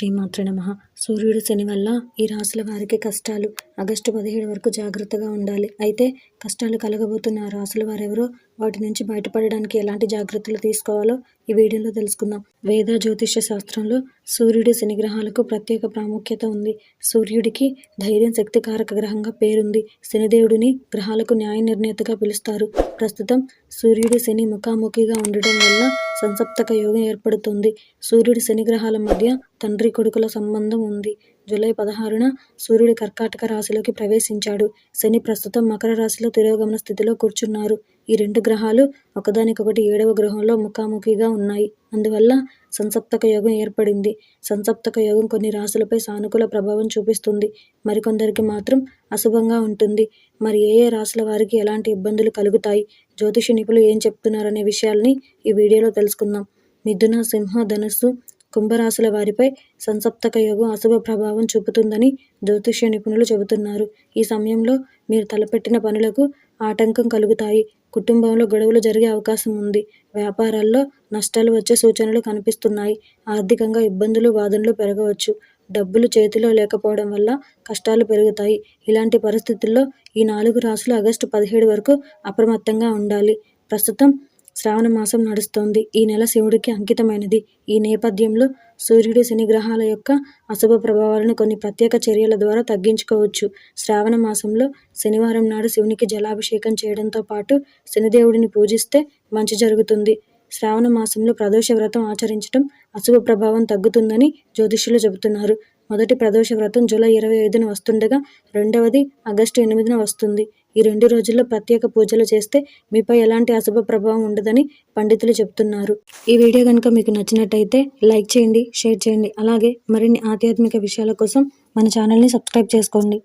శ్రీమాతృ నమ. సూర్యుడు శని వల్ల ఈ రాశుల వారికి కష్టాలు. ఆగస్టు పదిహేడు వరకు జాగ్రత్తగా ఉండాలి. అయితే కష్టాలు కలగబోతున్న ఆ రాసుల వారెవరో వాటి నుంచి బయటపడడానికి ఎలాంటి జాగ్రత్తలు తీసుకోవాలో ఈ వీడియోలో తెలుసుకుందాం. వేద జ్యోతిష్య శాస్త్రంలో సూర్యుడి శని గ్రహాలకు ప్రత్యేక ప్రాముఖ్యత ఉంది. సూర్యుడికి ధైర్యం శక్తికారక గ్రహంగా పేరుంది. శనిదేవుడిని గ్రహాలకు న్యాయ నిర్ణేతగా పిలుస్తారు. ప్రస్తుతం సూర్యుడి శని ముఖాముఖిగా ఉండడం వల్ల సంసప్తక యోగం ఏర్పడుతుంది. సూర్యుడి శని గ్రహాల మధ్య తండ్రి కొడుకుల సంబంధం ఉంది. జూలై పదహారున సూర్యుడి కర్కాటక రాశిలోకి ప్రవేశించాడు. శని ప్రస్తుతం మకర రాశిలో తిరోగమన స్థితిలో కూర్చున్నారు. ఈ రెండు గ్రహాలు ఒకదానికొకటి ఏడవ గ్రహంలో ముఖాముఖిగా ఉన్నాయి. అందువల్ల సంసప్తక యోగం ఏర్పడింది. సంసప్తక యోగం కొన్ని రాశులపై సానుకూల ప్రభావం చూపిస్తుంది. మరికొందరికి మాత్రం అశుభంగా ఉంటుంది. మరి ఏ ఏ రాశుల వారికి ఎలాంటి ఇబ్బందులు కలుగుతాయి? జ్యోతిష నిపుణులు ఏం చెప్తున్నారనే విషయాల్ని ఈ వీడియోలో తెలుసుకుందాం. మిథున సింహ ధనుస్సు కుంభరాశుల వారిపై సంసప్తక యోగం అశుభ ప్రభావం చూపుతుందని జ్యోతిష్య నిపుణులు చెబుతున్నారు. ఈ సమయంలో మీరు తలపెట్టిన పనులకు ఆటంకం కలుగుతాయి. కుటుంబంలో గొడవలు జరిగే అవకాశం ఉంది. వ్యాపారాల్లో నష్టాలు వచ్చే సూచనలు కనిపిస్తున్నాయి. ఆర్థికంగా ఇబ్బందులు వాదనలు పెరగవచ్చు. డబ్బులు చేతిలో లేకపోవడం వల్ల కష్టాలు పెరుగుతాయి. ఇలాంటి పరిస్థితుల్లో ఈ నాలుగు రాశులు ఆగస్టు పదిహేడు వరకు అప్రమత్తంగా ఉండాలి. ప్రస్తుతం శ్రావణ మాసం నడుస్తోంది. ఈ నెల శివుడికి అంకితమైనది. ఈ నేపథ్యంలో సూర్యుడు శని గ్రహాల యొక్క అశుభ ప్రభావాలను కొన్ని ప్రత్యేక చర్యల ద్వారా తగ్గించుకోవచ్చు. శ్రావణ మాసంలో శనివారం నాడు శివునికి జలాభిషేకం చేయడంతో పాటు శనిదేవుడిని పూజిస్తే మంచి జరుగుతుంది. శ్రావణ మాసంలో ప్రదోష వ్రతం ఆచరించడం అశుభ ప్రభావం తగ్గుతుందని జ్యోతిష్యులు చెబుతున్నారు. మొదటి ప్రదోష వ్రతం జూలై ఇరవై ఐదున వస్తుండగా రెండవది ఆగస్టు ఎనిమిదిన వస్తుంది. ఈ రెండు రోజుల్లో ప్రత్యేక పూజలు చేస్తే మీపై ఎలాంటి అశుభ ప్రభావం ఉండదని పండితులు చెప్తున్నారు. ఈ వీడియో కనుక మీకు నచ్చినట్టయితే లైక్ చేయండి షేర్ చేయండి. అలాగే మరిన్ని ఆధ్యాత్మిక విషయాల కోసం మన ఛానల్ని సబ్స్క్రైబ్ చేసుకోండి.